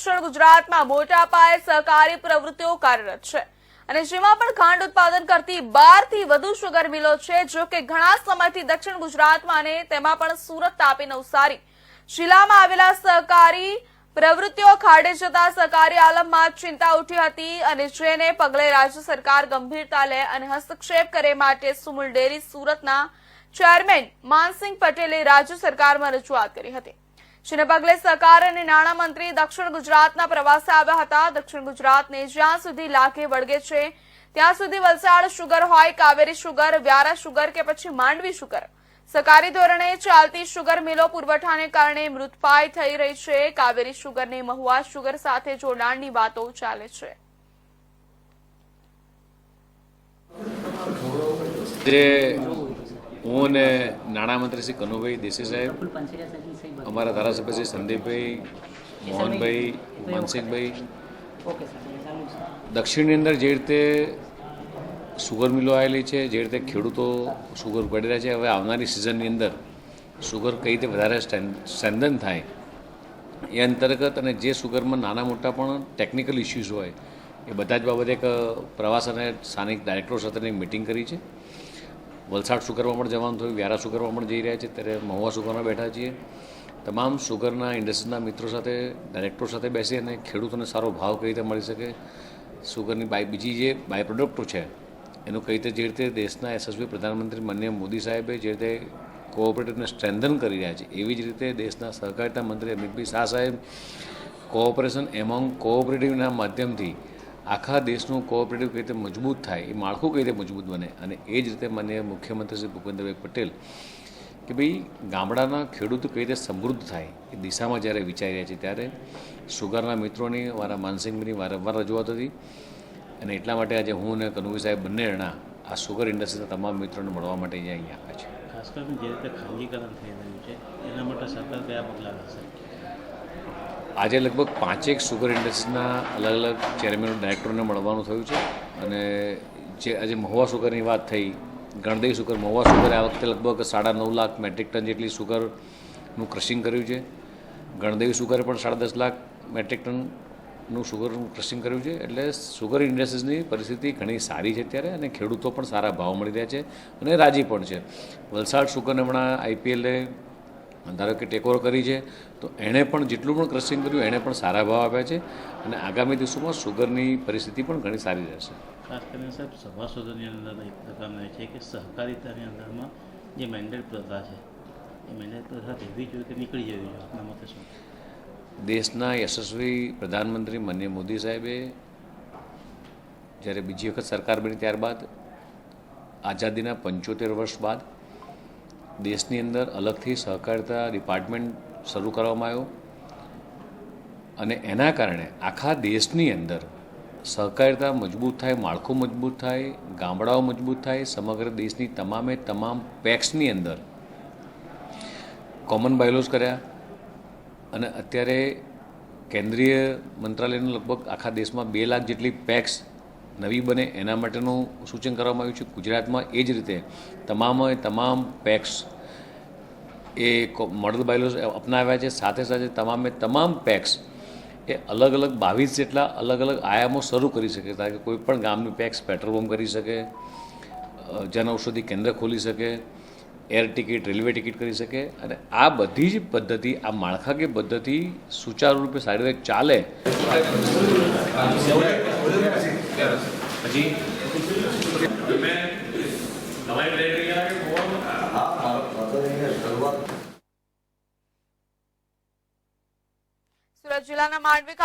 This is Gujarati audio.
દક્ષિણ ગુજરાતમાં મોટા પાયે સહકારી પ્રવૃત્તિઓ કાર્યરત છે. અને જેમાં પણ ખાંડ ઉત્પાદન કરતી બારથી વધુ સુગર મિલો છે, જો કે ઘણા સમયથી દક્ષિણ ગુજરાતમાં અને તેમાં પણ સુરત તાપી નવસારી જિલ્લામાં આવેલા સહકારી પ્રવૃત્તિઓ ખાડે જતા સહકારી આલમમાં ચિંતા ઉઠી હતી અને જેને પગલે રાજ્ય સરકાર ગંભીરતા લે અને હસ્તક્ષેપ કરે માટે સુમુલ ડેરી સુરતના ચેરમેન માનસિંહ પટેલે રાજ્ય સરકારમાં રજૂઆત કરી હતી. જેને પગલે સહકાર અને નાણામંત્રી દક્ષિણ ગુજરાતના પ્રવાસે આવ્યા હતા. દક્ષિણ ગુજરાતને જ્યાં સુધી લાગે વળગે છે, ત્યાં સુધી વલસાડ શુગર હોય, કાવેરી શુગર વ્યારા શુગર કે પછી માંડવી શુગર સહકારી ધોરણે ચાલતી શુગર મિલો પુરવઠાને કારણે મૃતપાય થઈ રહી છે. કાવેરી શુગરને મહુવા શુગર સાથે જોડાણની વાતો ચાલે છે. જે હું અને નાણામંત્રી શ્રી કનુભાઈ દેસાઈ સાહેબ, અમારા ધારાસભ્ય શ્રી સંદીપભાઈ, મોહનભાઈ, માનસિંહભાઈ, દક્ષિણની અંદર જે રીતે સુગર મિલો આવેલી છે, જે રીતે ખેડૂતો સુગર ઉગાડી રહ્યા છે, હવે આવનારી સિઝનની અંદર સુગર કઈ રીતે વધારે સ્ટ્રેન્થન થાય, એ અંતર્ગત અને જે સુગરમાં નાના મોટા પણ ટેકનિકલ ઇસ્યુઝ હોય, એ બધા જ બાબતે એક પ્રવાસ અને સ્થાનિક ડાયરેક્ટરો સાથેની મિટિંગ કરી છે. વલસાડ સુગરમાં પણ જવાનું થયું, વ્યારા સુગરમાં પણ જઈ રહ્યા છે, ત્યારે મહુવા સુગરમાં બેઠા છીએ. તમામ સુગરના ઇન્ડસ્ટ્રીના મિત્રો સાથે, ડાયરેક્ટરો સાથે બેસી અને ખેડૂતોને સારો ભાવ કઈ રીતે મળી શકે? સુગરની બાય, બીજી જે બાય પ્રોડક્ટો છે, એનું કઈ રીતે જે રીતે દેશના યશસ્વી પ્રધાનમંત્રી માનનીય મોદી સાહેબે જે રીતે કોઓપરેટિવને સ્ટ્રેન્થન કરી રહ્યા છે, એવી જ રીતે દેશના સહકારિતા મંત્રી અમિતભાઈ શાહ સાહેબ કોઓપરેશન એમોંગ કોઓપરેટિવના માધ્યમથી આખા દેશનું કોઓપરેટિવ કઈ રીતે મજબૂત થાય, એ માળખું કઈ રીતે મજબૂત બને? અને એ જ રીતે મને મુખ્યમંત્રી શ્રી ભૂપેન્દ્રભાઈ પટેલ કે ભાઈ, ગામડાના ખેડૂતો કઈ રીતે સમૃદ્ધ થાય, એ દિશામાં જ્યારે વિચારી રહ્યા છે, ત્યારે સુગરના મિત્રોની, મારા માનસિંહની વારંવાર રજૂઆત હતી. અને એટલા માટે આજે હું અને કનુભાઈ સાહેબ બંને જણા આ સુગર ઇન્ડસ્ટ્રીના તમામ મિત્રોને મળવા માટે અહીંયા આવ્યા છે ખાસ કરીને જે રીતે ખાનગીકરણ થઈ રહ્યું છે, એના માટે સરકાર કયા પગલાં લેશે? આજે લગભગ પાંચેક સુગર ઇન્ડસ્ટ્રીના અલગ અલગ ચેરમેન ડાયરેક્ટરને મળવાનું થયું છે. અને જે આજે મહુવા સુગરની વાત થઈ, ગણદેવી સુગર, મહુવા સુગરે આ વખતે લગભગ સાડા નવ લાખ મેટ્રિક ટન જેટલી સુગરનું ક્રશિંગ કર્યું છે. ગણદેવી સુગરે પણ સાડા દસ લાખ મેટ્રિક ટનનું સુગરનું ક્રશિંગ કર્યું છે. એટલે સુગર ઇન્ડસ્ટ્રીઝની પરિસ્થિતિ ઘણી સારી છે અત્યારે અને ખેડૂતો પણ સારા ભાવ મળી રહ્યા છે અને રાજી પણ છે. વલસાડ સુગરને હમણાં આઈપીએલે ધારો કે ટેકઓવર કરી છે તો એણે પણ જેટલું પણ ક્રશિંગ કર્યું એણે પણ સારા ભાવ આપ્યા છે અને આગામી દિવસોમાં સુગરની પરિસ્થિતિ પણ ઘણી સારી રહેશે. ખાસ કરીને સાહેબ સભાસદોની અંદર એક પ્રકારનો એ છે કે સહકારિતાની અંદરમાં જે મેન્ડેટ પ્રથા છે એ મેન્ડેટ પ્રથા એવી જોઈએ કે નીકળી જવી જોઈએ? આપના મતે શું? દેશના યશસ્વી પ્રધાનમંત્રી માનનીય મોદી સાહેબે જ્યારે બીજી વખત સરકાર બની ત્યારબાદ આઝાદીના પંચોતેર વર્ષ બાદ દેશની અંદર અલગથી સહકારિતા ડિપાર્ટમેન્ટ શરૂ કરવામાં આવ્યો. અને એના કારણે આખા દેશની અંદર સહકારિતા મજબૂત થાય, માળખું મજબૂત થાય, ગામડાઓ મજબૂત થાય, સમગ્ર દેશની તમામે તમામ પેક્સની અંદર કોમન બાયલોઝ કર્યા. અને અત્યારે કેન્દ્રીય મંત્રાલયનું લગભગ આખા દેશમાં બે લાખ જેટલી પેક્સ નવી બને એના માટેનું સૂચન કરવામાં આવ્યું છે. ગુજરાતમાં એ જ રીતે તમામે તમામ પેક્સ એ મોડલ બાયલોસ અપનાવ્યા છે. સાથે સાથે તમામે તમામ પેક્સ એ અલગ અલગ બાવીસ જેટલા અલગ અલગ આયામો શરૂ કરી શકે. કારણ કે કોઈ પણ ગામની પેક્સ પેટ્રોલ પંપ કરી શકે જનઔષધિ જન ઔષધિ કેન્દ્ર ખોલી શકે એર ટિકિટ રેલવે ટિકિટ કરી શકે અને આ બધી જ પદ્ધતિ આ માળખાકીય પદ્ધતિ સુચારુ રૂપે સારી રીતે ચાલે. સુરત જિલ્લાના માંડવી